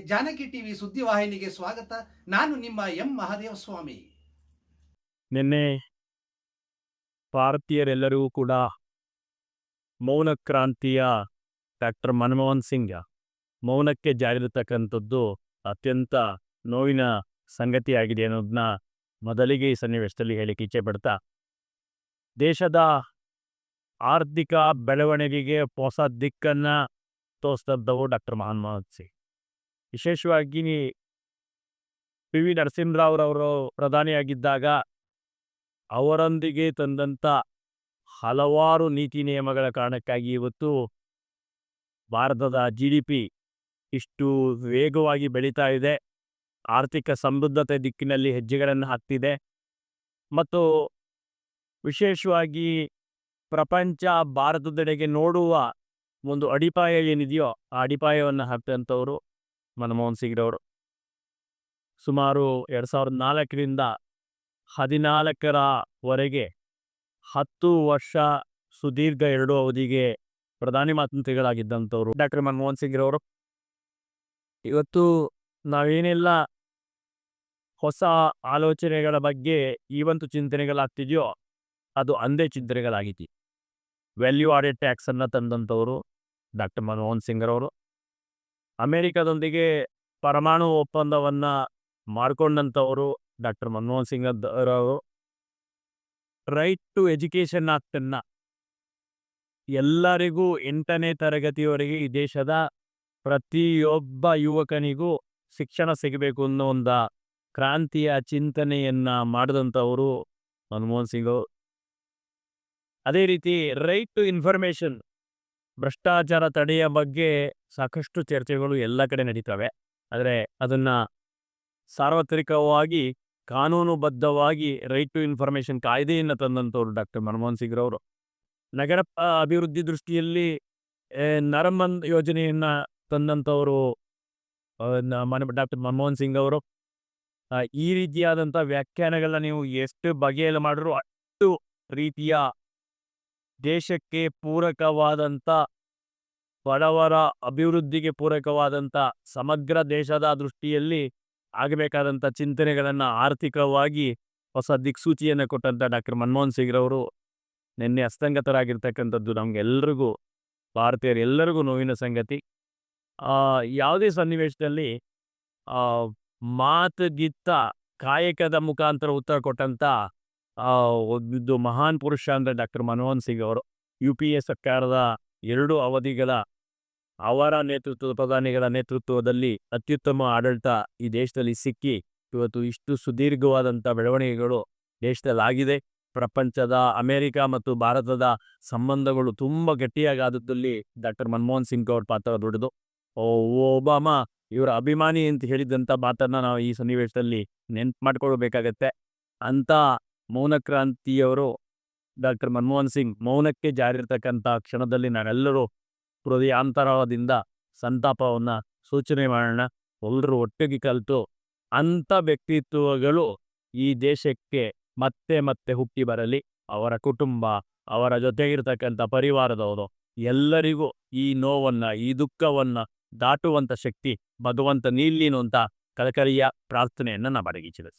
Janaki TV ಸುದ್ದಿವಾಹಿನಿಗೆ ಸ್ವಾಗತ. ನಾನು ನಿಮ್ಮ ಎಂ ಮಹಾದೇವ ಸ್ವಾಮಿ ನಿನ್ನೆ ಭಾರತೀಯರೆಲ್ಲರಿಗೂ ಕೂಡ ಮೌನ ಕ್ರಾಂತಿಯ ಡಾಕ್ಟರ್ ಮನಮೋಹನ್ ಸಿಂಗ್ ಮೌನಕ್ಕೆ ಜಾರಿರತಕ್ಕಂಥದ್ದು ಅತ್ಯಂತ ನೋವಿನ ಸಂಗತಿಯಾಗಿದೆ ಅನ್ನೋದನ್ನ ಮೊದಲಿಗೆ ಈ ಸನ್ನಿವೇಶದಲ್ಲಿ ಹೇಳಿಕೆ ಇಚ್ಛೆ ಪಡ್ತಾ. ದೇಶದ ಆರ್ಥಿಕ ಬೆಳವಣಿಗೆಗೆ ಹೊಸ ದಿಕ್ಕನ್ನು ತೋರಿಸ್ತದ್ದವು ಡಾಕ್ಟರ್ ಮನಮೋಹನ್ ಸಿಂಗ್. ವಿಶೇಷವಾಗಿ ಪಿ ವಿ ನರಸಿಂಹರಾವ್ರವರು ಪ್ರಧಾನಿಯಾಗಿದ್ದಾಗ ಅವರೊಂದಿಗೆ ತಂದಂಥ ಹಲವಾರು ನೀತಿ ನಿಯಮಗಳ ಕಾರಣಕ್ಕಾಗಿ ಇವತ್ತು ಭಾರತದ ಜಿ ಡಿ ಪಿ ಇಷ್ಟು ವೇಗವಾಗಿ ಬೆಳೀತಾ ಇದೆ. ಆರ್ಥಿಕ ಸಮೃದ್ಧತೆ ದಿಕ್ಕಿನಲ್ಲಿ ಹೆಜ್ಜೆಗಳನ್ನು ಹಾಕ್ತಿದೆ. ಮತ್ತು ವಿಶೇಷವಾಗಿ ಪ್ರಪಂಚ ಭಾರತದೆಡೆಗೆ ನೋಡುವ ಒಂದು ಅಡಿಪಾಯ ಏನಿದೆಯೋ ಆ ಅಡಿಪಾಯವನ್ನು ಹಾಕ್ತಂಥವರು. ಮನಮೋಹನ್ ಸಿಂಗ್ರವರು. ಸುಮಾರು ಎರಡು ಸಾವಿರದ ನಾಲ್ಕರಿಂದ ಹದಿನಾಲ್ಕರವರೆಗೆ ಹತ್ತು ವರ್ಷ ಸುದೀರ್ಘ ಎರಡು ಅವಧಿಗೆ ಪ್ರಧಾನಿ ಮಾತಂತ್ರಿಗಳಾಗಿದ್ದಂಥವ್ರು ಡಾಕ್ಟರ್ ಮನಮೋಹನ್ ಸಿಂಗ್ರವರು. ಇವತ್ತು ನಾವೇನೆಲ್ಲ ಹೊಸ ಆಲೋಚನೆಗಳ ಬಗ್ಗೆ ಈವಂತು ಚಿಂತನೆಗಳಾಗ್ತಿದೆಯೋ ಅದು ಅಂದೇ ಚಿಂತನೆಗಳಾಗಿತಿ. ವ್ಯಾಲ್ಯೂ ಆಡೆಡ್ ಟ್ಯಾಕ್ಸನ್ನು ತಂದಂಥವರು ಡಾಕ್ಟರ್ ಮನಮೋಹನ್ ಸಿಂಗ್ರವರು. ಅಮೇರಿಕಾದೊಂದಿಗೆ ಪರಮಾಣು ಒಪ್ಪಂದವನ್ನು ಮಾಡಿಕೊಂಡಂಥವರು ಡಾಕ್ಟರ್ ಮನಮೋಹನ್ ಸಿಂಗ್ ಅವರು ರೈಟ್ ಟು ಎಜುಕೇಷನ್ ಆಕ್ಟನ್ನು ಎಲ್ಲರಿಗೂ ಎಂಟನೇ ತರಗತಿಯವರೆಗೆ ಈ ದೇಶದ ಪ್ರತಿಯೊಬ್ಬ ಯುವಕನಿಗೂ ಶಿಕ್ಷಣ ಸಿಗಬೇಕು ಅನ್ನೋ ಒಂದು ಕ್ರಾಂತಿಯ ಚಿಂತನೆಯನ್ನು ಮಾಡಿದಂಥವರು ಮನಮೋಹನ್ ಸಿಂಗ್ ಅವರು. ಅದೇ ರೀತಿ ರೈಟ್ ಟು ಇನ್ಫಾರ್ಮೇಷನ್ ಭ್ರಷ್ಟಾಚಾರ ತಡೆಯ ಬಗ್ಗೆ ಸಾಕಷ್ಟು ಚರ್ಚೆಗಳು ಎಲ್ಲ ಕಡೆ ನಡೀತವೆ. ಆದರೆ ಅದನ್ನು ಸಾರ್ವತ್ರಿಕವಾಗಿ, ಕಾನೂನುಬದ್ಧವಾಗಿ ರೈಟ್ ಟು ಇನ್ಫಾರ್ಮೇಷನ್ ಕಾಯ್ದೆಯನ್ನು ತಂದಂಥವ್ರು ಡಾಕ್ಟರ್ ಮನಮೋಹನ್ ಸಿಂಗ್ರವರು ನಗರ ಅಭಿವೃದ್ಧಿ ದೃಷ್ಟಿಯಲ್ಲಿ ನರಮನ್ ಯೋಜನೆಯನ್ನು ತಂದಂಥವರು ಮನ, ಡಾಕ್ಟರ್ ಮನಮೋಹನ್ ಸಿಂಗ್ ಅವರು ಈ ರೀತಿಯಾದಂಥ ವ್ಯಾಖ್ಯಾನಗಳನ್ನ ನೀವು ಎಷ್ಟು ಬಗೆಯಲ್ಲಿ ಮಾಡಿದ್ರು ಅಷ್ಟು ರೀತಿಯ ದೇಶಕ್ಕೆ ಪೂರಕವಾದಂಥ, ಬಡವರ ಅಭಿವೃದ್ಧಿಗೆ ಪೂರಕವಾದಂಥ ಸಮಗ್ರ ದೇಶದ ದೃಷ್ಟಿಯಲ್ಲಿ ಆಗಬೇಕಾದಂಥ ಚಿಂತನೆಗಳನ್ನು ಆರ್ಥಿಕವಾಗಿ ಹೊಸ ದಿಕ್ಸೂಚಿಯನ್ನು ಕೊಟ್ಟಂಥ ಡಾಕ್ಟರ್ ಮನಮೋಹನ್ ಸಿಂಗ್ರವರು ನಿನ್ನೆ ಅಸ್ತಂಗತರಾಗಿರ್ತಕ್ಕಂಥದ್ದು ನಮಗೆಲ್ಲರಿಗೂ ಭಾರತೀಯರೆಲ್ಲರಿಗೂ ನೋವಿನ ಸಂಗತಿ. ಯಾವುದೇ ಸನ್ನಿವೇಶದಲ್ಲಿ ಮಾತುಗಿತ್ತ ಕಾಯಕದ ಮುಖಾಂತರ ಉತ್ತರ ಕೊಟ್ಟಂಥ ಒಂದು ಮಹಾನ್ ಪುರುಷ ಅಂದರೆ ಡಾಕ್ಟರ್ ಮನಮೋಹನ್ ಸಿಂಗ್ ಅವರು, ಯು ಪಿ ಎ ಸರ್ಕಾರದ ಎರಡು ಅವಧಿಗಳ ಅವರ ನೇತೃತ್ವದ, ಪ್ರಧಾನಿಗಳ ನೇತೃತ್ವದಲ್ಲಿ ಅತ್ಯುತ್ತಮ ಆಡಳಿತ ಈ ದೇಶದಲ್ಲಿ ಸಿಕ್ಕಿ, ಇವತ್ತು ಇಷ್ಟು ಸುದೀರ್ಘವಾದಂಥ ಬೆಳವಣಿಗೆಗಳು ದೇಶದಲ್ಲಾಗಿದೆ. ಪ್ರಪಂಚದ, ಅಮೆರಿಕ ಮತ್ತು ಭಾರತದ ಸಂಬಂಧಗಳು ತುಂಬ ಗಟ್ಟಿಯಾಗಿ ಆದದ್ದಲ್ಲಿ ಡಾಕ್ಟರ್ ಮನಮೋಹನ್ ಸಿಂಗ್ ಅವ್ರ ಪಾತ್ರ ದೊಡ್ಡದು. ಒಬಾಮ, ಇವರ ಅಭಿಮಾನಿ ಅಂತ ಹೇಳಿದಂಥ ಮಾತನ್ನು ನಾವು ಈ ಸನ್ನಿವೇಶದಲ್ಲಿ ನೆನ್ಪು ಮಾಡ್ಕೊಳ್ಬೇಕಾಗತ್ತೆ. ಅಂಥ ಮೌನಕ್ರಾಂತಿಯವರು ಡಾಕ್ಟರ್ ಮನಮೋಹನ್ ಸಿಂಗ್ ಮೌನಕ್ಕೆ ಜಾರಿರ್ತಕ್ಕಂಥ ಕ್ಷಣದಲ್ಲಿ ನಾವೆಲ್ಲರೂ ಹೃದಯಾಂತರದಿಂದ ಸಂತಾಪವನ್ನು ಸೂಚನೆ ಮಾಡೋಣ. ಎಲ್ಲರೂ ಒಟ್ಟಿಗೆ ಕಲಿತು ಅಂಥ ವ್ಯಕ್ತಿತ್ವಗಳು ಈ ದೇಶಕ್ಕೆ ಮತ್ತೆ ಮತ್ತೆ ಹುಟ್ಟಿ ಬರಲಿ. ಅವರ ಕುಟುಂಬ, ಅವರ ಜೊತೆಗಿರ್ತಕ್ಕಂಥ ಪರಿವಾರದವರು ಎಲ್ಲರಿಗೂ ಈ ನೋವನ್ನು, ಈ ದುಃಖವನ್ನು ದಾಟುವಂಥ ಶಕ್ತಿ, ಭಗವಂತ ನೀಡಲಿ ಅಂತ ಕಲಕಲಿಯ ಪ್ರಾರ್ಥನೆಯನ್ನು ನಾವು ಬಡಗಿಸಿದೆ